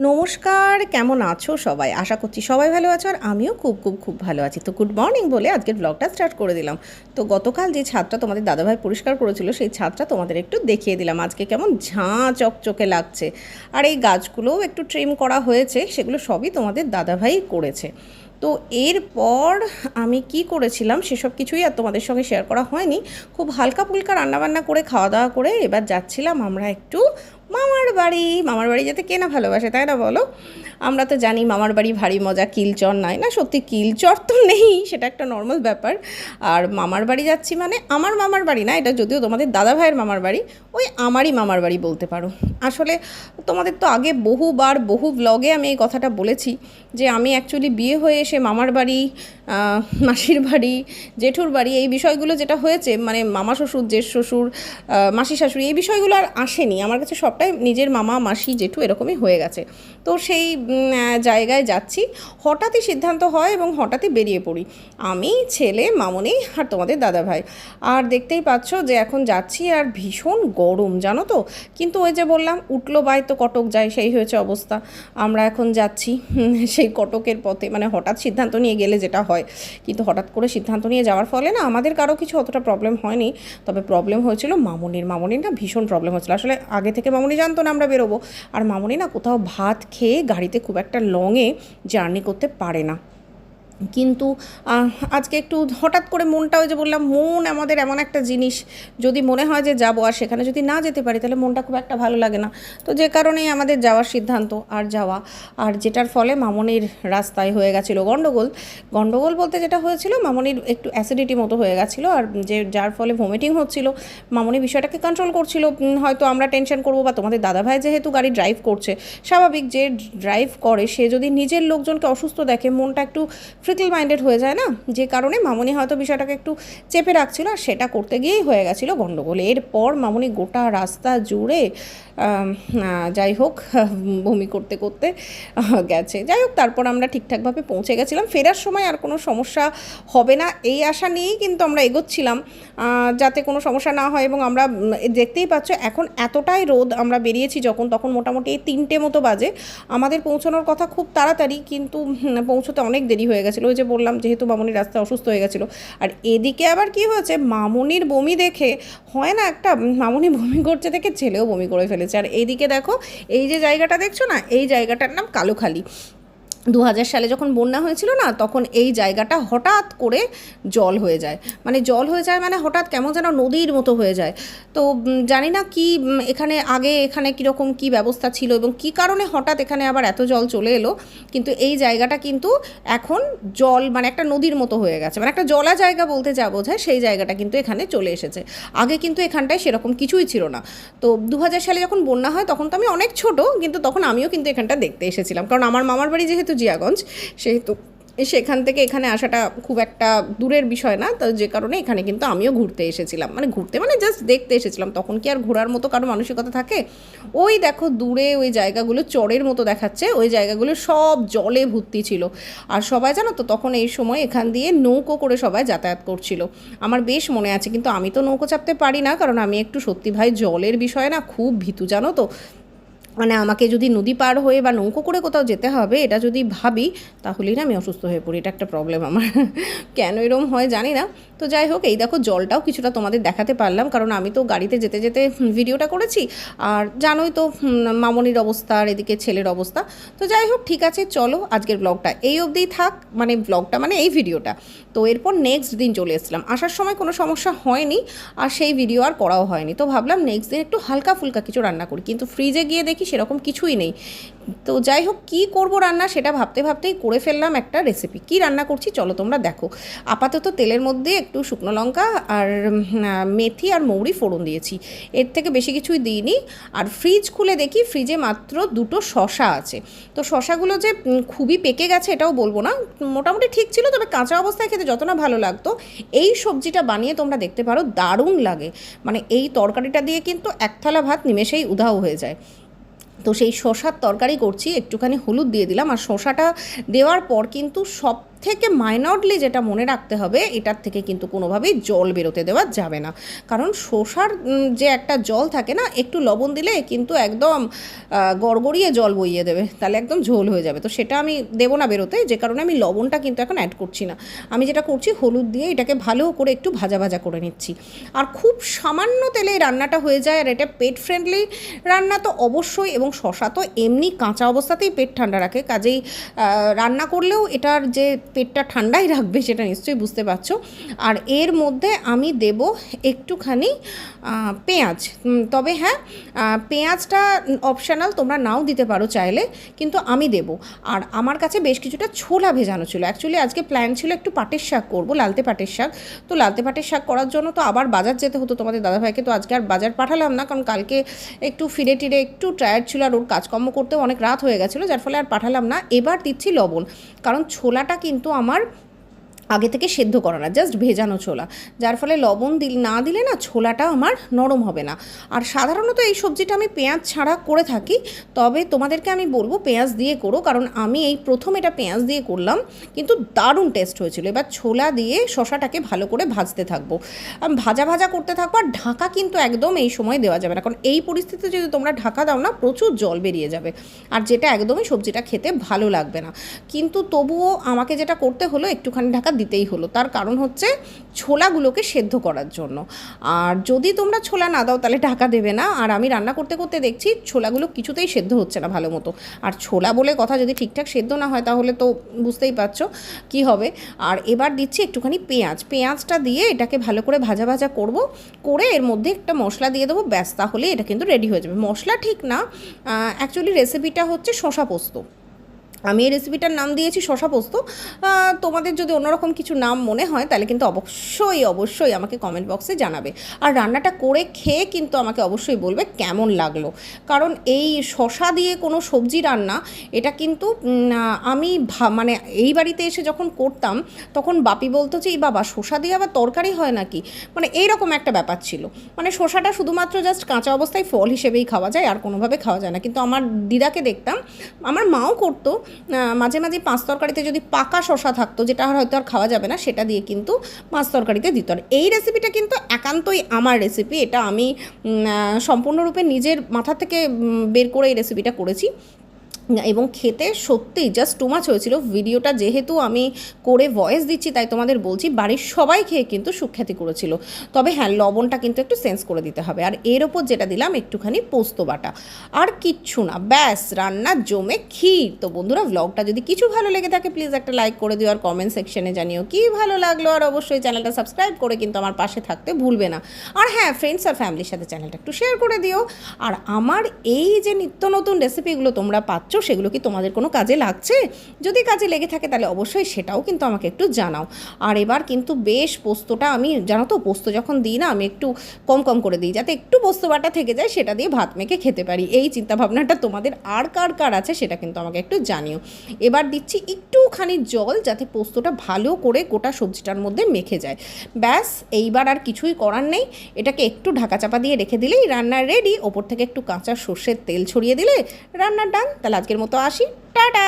নমস্কার, কেমন আছো সবাই? আশা করছি সবাই ভালো আছো আর আমিও খুব খুব খুব ভালো আছি। তো গুড মর্নিং বলে আজকের ব্লগটা স্টার্ট করে দিলাম। তো গতকাল যে ছাদটা তোমাদের দাদাভাই পরিষ্কার করেছিল, সেই ছাদটা তোমাদের একটু দেখিয়ে দিলাম। আজকে কেমন ঝাঁ চকচকে লাগছে। আর এই গাছগুলোও একটু ট্রিম করা হয়েছে, সেগুলো সবই তোমাদের দাদাভাই করেছে। তো এরপর আমি কি করেছিলাম, সেসব কিছুই আর তোমাদের সঙ্গে শেয়ার করা হয়নি। খুব হালকা ফুলকা রান্নাবান্না করে খাওয়া দাওয়া করে এবার যাচ্ছিলাম আমরা একটু মামার বাড়ি মামার বাড়ি যেতে কেনা ভালোবাসে তাই না বলো? আমরা তো জানি মামার বাড়ি ভারী মজা, কিলচর নয় না, সত্যি কিলচর তো নেই, সেটা একটা নর্মাল ব্যাপার। আর মামার বাড়ি যাচ্ছি মানে আমার মামার বাড়ি না, এটা যদিও তোমাদের দাদা ভাইয়ের মামার বাড়ি, ওই আমারই মামার বাড়ি বলতে পারো। আসলে তোমাদের তো আগে বহুবার, বহু ব্লগে আমি এই কথাটা বলেছি, যে আমি অ্যাকচুয়ালি বিয়ে হয়ে এসে মামার বাড়ি মাসির বাড়ি, জেঠুর বাড়ি, এই বিষয়গুলো যেটা হয়েছে মানে মামা শ্বশুর, জেঠ শ্বশুর মাসি শাশুড়ি, এই বিষয়গুলো আর আসেনি। আমার কাছে সবটাই নিজের মামা, মাসি, জেঠু এরকমই হয়ে গেছে। তো সেই জায়গায় যাচ্ছি। হঠাৎই সিদ্ধান্ত হয় এবং হঠাৎই বেরিয়ে পড়ি। আমি, ছেলে, মামনি আর তোমাদের দাদাভাই। আর দেখতেই পাচ্ছ যে এখন যাচ্ছি আর ভীষণ গরম, জানো তো? কিন্তু ওই যে বললাম, উঠল বাই তো কটক যায়, সেই হয়েছে অবস্থা। আমরা এখন যাচ্ছি সেই কটকের পথে। মানে হঠাৎ সিদ্ধান্ত নিয়ে গেলে যেটা হয়। কিন্তু হঠাৎ করে সিদ্ধান্ত নিয়ে যাওয়ার ফলে না, আমাদের কারও কিছু অতটা প্রবলেম হয়নি। তবে প্রবলেম হয়েছিল মামনির। মামনির না ভীষণ প্রবলেম হয়েছিল। আসলে আগে থেকে মামনি জানতো না আমরা বেরোবো। আর মামনি না কোথাও ভাত খেয়ে গাড়িতে খুব একটা লংয়ে জার্নি করতে পারে না। কিন্তু আজকে একটু হঠাৎ করে মনটা ওই যে বললাম, মন আমাদের এমন একটা জিনিস, যদি মনে হয় যে যাব আর সেখানে যদি না যেতে পারি, তাহলে মনটা খুব একটা ভালো লাগে না। তো যে কারণেই আমাদের যাওয়ার সিদ্ধান্ত আর যাওয়া। আর যেটার ফলে মামনির রাস্তায় হয়ে গেছিল গণ্ডগোল গণ্ডগোল বলতে যেটা হয়েছিল, মামনির একটু অ্যাসিডিটি মতো হয়ে গেছিল, আর যে যার ফলে ভমিটিং হচ্ছিল, মামনি বিষয়টাকে কন্ট্রোল করছিল। হয়তো আমরা টেনশন করব বা তোমাদের দাদাভাই যেহেতু গাড়ি ড্রাইভ করছে, স্বাভাবিক যে ড্রাইভ করে, সে যদি নিজের লোকজনকে অসুস্থ দেখে, মনটা একটু ফ্রিকল মাইন্ডেড হয়ে যায় না? যে কারণে মামনি হয়তো বিষয়টাকে একটু চেপে রাখছিল আর সেটা করতে গিয়েই হয়ে গেছিল গণ্ডগোল এরপর মামনি গোটা রাস্তা জুড়ে যাই হোক, বমি করতে করতে গেছে। যাই হোক, তারপর আমরা ঠিকঠাকভাবে পৌঁছে গেছিলাম। ফেরার সময় আর কোনো সমস্যা হবে না। এই আশা নিয়েই কিন্তু আমরা এগোচ্ছিলাম যাতে কোনো সমস্যা না হয় এবং আমরা দেখতেই পাচ্ছ এখন এতটাই রোদ আমরা বেরিয়েছি যখন, তখন মোটামুটি তিনটে মতো বাজে। আমাদের পৌঁছানোর কথা খুব তাড়াতাড়ি কিন্তু পৌঁছতে অনেক দেরি হয়ে গেছিল ওই যে বললাম যেহেতু মামনির রাস্তা অসুস্থ হয়ে গেছিল। আর এদিকে আবার কি হয়েছে, মামনির বমি দেখে হয় না একটা মামুনি মামনি বমি করছে দেখে ছেলেও বমি করে ফেলেছে। আর এইদিকে দেখো, এই যে জায়গাটা দেখছ না, এই জায়গাটার নাম কালোখালি। দু হাজার সালে যখন বন্যা হয়েছিল না, তখন এই জায়গাটা হঠাৎ করে জল হয়ে যায়। মানে জল হয়ে যায় মানে হঠাৎ কেমন যেন নদীর মতো হয়ে যায়। তো জানি না কি এখানে আগে এখানে কীরকম কি ব্যবস্থা ছিল এবং কি কারণে হঠাৎ এখানে আবার এত জল চলে এলো, কিন্তু এই জায়গাটা কিন্তু এখন জল মানে একটা নদীর মতো হয়ে গেছে। মানে একটা জলা জায়গা বলতে যা বোঝায়, সেই জায়গাটা কিন্তু এখানে চলে এসেছে। আগে কিন্তু এখানটায় সেরকম কিছুই ছিল না। তো দু হাজার সালে যখন বন্যা হয়, তখন তো আমি অনেক ছোট, কিন্তু তখন আমিও কিন্তু এখানটা দেখতে এসেছিলাম। কারণ আমার মামার বাড়ি যেহেতু জিয়াগঞ্জ, সেহেতু সেখান থেকে এখানে আসাটা খুব একটা দূরের বিষয় না, তো যে কারণে এখানে কিন্তু আমিও ঘুরতে এসেছিলাম। মানে ঘুরতে মানে জাস্ট দেখতে এসেছিলাম, তখন কি আর ঘোরার মতো কারও মানসিকতা থাকে? ওই দেখো দূরে ওই জায়গাগুলো চরের মতো দেখাচ্ছে, ওই জায়গাগুলো সব জলে ভর্তি ছিল। আর সবাই জানো তো, তখন এই সময় এখান দিয়ে নৌকো করে সবাই যাতায়াত করছিল। আমার বেশ মনে আছে, কিন্তু আমি তো নৌকো চাপতে পারি না, কারণ আমি একটু সত্যি ভাই জলের বিষয়ে না, খুব ভীতু জানো তো। মানে আমাকে যদি নদী পার হয়ে বা নৌকো করে কোথাও যেতে হবে, এটা যদি ভাবি, তাহলেই না আমি অসুস্থ হয়ে পড়ি। এটা একটা প্রবলেম আমার। কেন এরম হয় জানি না। তো যাই হোক, এই দেখো জলটাও কিছুটা তোমাদের দেখাতে পারলাম, কারণ আমি তো গাড়িতে যেতে যেতে ভিডিওটা করেছি। আর জানোই তো মামনির অবস্থা আর এদিকে ছেলের অবস্থা। তো যাই হোক, ঠিক আছে, চলো আজকের ব্লগটা এই অবধিই থাক মানে ব্লগটা মানে এই ভিডিওটা। তো এরপর নেক্সট দিন চলে এসেছিলাম। আসার সময় কোনো সমস্যা হয়নি, আর সেই ভিডিও আর করাও হয়নি। তো ভাবলাম নেক্সট দিন একটু হালকা ফুলকা কিছু রান্না করি। কিন্তু ফ্রিজে গিয়ে দেখি সেরকম কিছুই নেই। তো যাই হোক, কী করব রান্না সেটা ভাবতে ভাবতেই করে ফেললাম একটা রেসিপি কী রান্না করছি চলো তোমরা দেখো। আপাতত তেলের মধ্যে একটু শুকনো লঙ্কা আর মেথি আর মৌরি ফোড়ন দিয়েছি। এর থেকে বেশি কিছুই দিইনি। আর ফ্রিজ খুলে দেখি ফ্রিজে মাত্র দুটো শশা আছে। তো শশাগুলো যে খুবই পেকে গেছে এটাও বলব না। মোটামুটি ঠিক ছিল, তবে কাঁচা অবস্থায় খেতে যত না ভালো লাগতো। এই সবজিটা বানিয়ে তোমরা দেখতে পারো, দারুণ লাগে। মানে এই তরকারিটা দিয়ে কিন্তু এক থালা ভাত নিমেষেই উধাও হয়ে যায়। তো সেই শশার তরকারি করছি, একটুখানি হলুদ দিয়ে দিলাম। আর শশাটা দেওয়ার পর কিন্তু সব থেকে মাইনরলি যেটা মনে রাখতে হবে এটার থেকে কিন্তু কোনোভাবেই জল বেরোতে দেওয়া যাবে না। কারণ উম, যে একটা জল থাকে না একটু লবণ দিলে কিন্তু একদম গড়গড়িয়ে জল বইয়ে দেবে তাহলে একদম ঝোল হয়ে যাবে। তো সেটা আমি দেবো না বেরোতে যে কারণে আমি লবণটা কিন্তু এখন অ্যাড করছি না। আমি যেটা করছি হলুদ দিয়ে এটাকে ভালো করে একটু ভাজা ভাজা করে নিচ্ছি। আর খুব সামান্য তেলে রান্নাটা হয়ে যায় আর এটা পেট ফ্রেন্ডলি রান্না তো অবশ্যই এবং শশা তো এমনি কাঁচা অবস্থাতেই পেট ঠান্ডা রাখে। কাজেই রান্না করলেও এটার যে পেটটা ঠান্ডাই রাখবে সেটা নিশ্চয়ই বুঝতে পারছ। আর এর মধ্যে আমি দেব একটুখানি পেঁয়াজ। তবে হ্যাঁ পেঁয়াজটা অপশানাল তোমরা নাও দিতে পারো চাইলে, কিন্তু আমি দেব। আর আমার কাছে বেশ কিছুটা ছোলা ভেজানো ছিল। অ্যাকচুয়ালি আজকে প্ল্যান ছিল একটু পাটের শাক করব, লালতে পাটের শাক। তো লালতে পাটের শাক করার জন্য তো আবার বাজার যেতে হতো তোমাদের দাদাভাইকে, তো আজকে আর বাজার পাঠালাম না। কারণ কালকে একটু ফিরে টিরে একটু টায়ার্ড ছিল আর ওর কাজকর্ম করতেও অনেক রাত হয়ে গেছিল, যার ফলে আর পাঠালাম না। এবার দিচ্ছি লবণ। কারণ ছোলাটা কিন্তু আমার আগে থেকে সেদ্ধ করা না জাস্ট ভেজানো ছোলা। যার ফলে লবণ দিল, না দিলে না ছোলাটা আমার নরম হবে না। আর সাধারণত এই সবজিটা আমি পেঁয়াজ ছাড়া করে থাকি, তবে তোমাদেরকে আমি বলব পেঁয়াজ দিয়ে করো, কারণ আমি এই প্রথম এটা পেঁয়াজ দিয়ে করলাম, কিন্তু দারুণ টেস্ট হয়েছিল। এবার ছোলা দিয়ে শশাটাকে ভালো করে ভাজতে থাকব। ভাজা ভাজা করতে থাকব, আর ঢাকা কিন্তু একদম এই সময় দেওয়া যাবে না, কারণ এই পরিস্থিতিতে যদি তোমরা ঢাকা দাও না, প্রচুর জল বেরিয়ে যাবে। আর যেটা একদমই সবজিটা খেতে ভালো লাগবে না। কিন্তু তবুও আমাকে যেটা করতে হলো, একটুখানি ঢাকা দিতেই হলো। তার কারণ হচ্ছে ছোলাগুলোকে সেদ্ধ করার জন্য। আর যদি তোমরা ছোলা না দাও তাহলে ঢাকা দেবে না। আর আমি রান্না করতে করতে দেখছি ছোলাগুলো কিছুতেই সেদ্ধ হচ্ছে না ভালো মতো। আর ছোলা বলে কথা যদি ঠিকঠাক সেদ্ধ না হয় তাহলে তো বুঝতেই পারছ কি হবে। আর এবার দিচ্ছি একটুখানি পেঁয়াজ। পেঁয়াজটা দিয়ে এটাকে ভালো করে ভাজা ভাজা করব। করে এর মধ্যে একটা মশলা দিয়ে দেবো। ব্যাস, তাহলে এটা কিন্তু রেডি হয়ে যাবে। মশলা ঠিক না অ্যাকচুয়ালি রেসিপিটা হচ্ছে শশা পোস্ত। আমি এই রেসিপিটার নাম দিয়েছি শশা পোস্ত। তোমাদের যদি অন্যরকম কিছু নাম মনে হয়, তাহলে কিন্তু অবশ্যই অবশ্যই আমাকে কমেন্ট বক্সে জানাবে। আর রান্নাটা করে খেয়ে কিন্তু আমাকে অবশ্যই বলবে কেমন লাগল। কারণ এই শশা দিয়ে কোনো সবজি রান্না, এটা কিন্তু আমি মানে এই বাড়িতে এসে যখন করতাম, তখন বাপি বলতো যে, এই বাবা, শশা দিয়ে আবার তরকারি হয় নাকি? মানে এইরকম একটা ব্যাপার ছিল। মানে শশাটা শুধুমাত্র জাস্ট কাঁচা অবস্থায় ফল হিসেবেই খাওয়া যায়, আর কোনোভাবে খাওয়া যায় না। কিন্তু আমার দিদাকে দেখতাম, আমার মাও করতো মাঝে মাঝে পাঁচ তরকারিতে যদি পাকা শশা থাকতো, যেটা হয়তো আর খাওয়া যাবে না, সেটা দিয়ে কিন্তু পাঁচ তরকারিতে দিত আর এই রেসিপিটা কিন্তু একান্তই আমার রেসিপি এটা আমি সম্পূর্ণরূপে নিজের মাথা থেকে বের করে এই রেসিপিটা করেছি। এবং খেতে সত্যিই জাস্ট টু মাছ হয়েছিল। ভিডিওটা যেহেতু আমি করে ভয়েস দিচ্ছি, তাই তোমাদের বলছি, বাড়ির সবাই খেয়ে কিন্তু সুখ্যাতি করেছিল। তবে হ্যাঁ লবণটা কিন্তু একটু সেন্স করে দিতে হবে। আর এর ওপর যেটা দিলাম, একটুখানি পোস্ত বাটা। আর কিচ্ছু না, ব্যাস, রান্না জমে ক্ষীর। তো বন্ধুরা ব্লগটা যদি কিছু ভালো লেগে থাকে প্লিজ একটা লাইক করে দিও, আর কমেন্ট সেকশনে জানিও কি ভালো লাগল। আর অবশ্যই চ্যানেলটা সাবস্ক্রাইব করে কিন্তু আমার পাশে থাকতে ভুলবে না। আর হ্যাঁ ফ্রেন্ডস আর ফ্যামিলির সাথে চ্যানেলটা একটু শেয়ার করে দিও। আর আমার এই যে নিত্য নতুন রেসিপিগুলো তোমরা পাচ্ছ সেগুলো কি তোমাদের কোনো কাজে লাগছে? যদি কাজে লেগে থাকে তাহলে অবশ্যই সেটাও কিন্তু আমাকে একটু জানাও। আর এবার কিন্তু বেশ পোস্তটা আমি, জানো তো, পোস্ত যখন দিই না, আমি একটু কম কম করে দিই, যাতে একটু পোস্ত বাটা থেকে যায়, সেটা দিয়ে ভাত মেখে খেতে পারি। এই চিন্তাভাবনাটা তোমাদের আর কার কার আছে, সেটা কিন্তু আমাকে একটু জানিও। এবার দিচ্ছি একটুখানি জল, যাতে পোস্তটা ভালো করে গোটা সবজিটার মধ্যে মেখে যায়। ব্যাস, এইবার আর কিছুই করার নেই। এটাকে একটু ঢাকা চাপা দিয়ে রেখে দিলেই রান্না রেডি। ওপর থেকে একটু কাঁচা সর্ষের তেল ছড়িয়ে দিলে রান্না ডান। তাহলে আজকের মতো আসি টাটা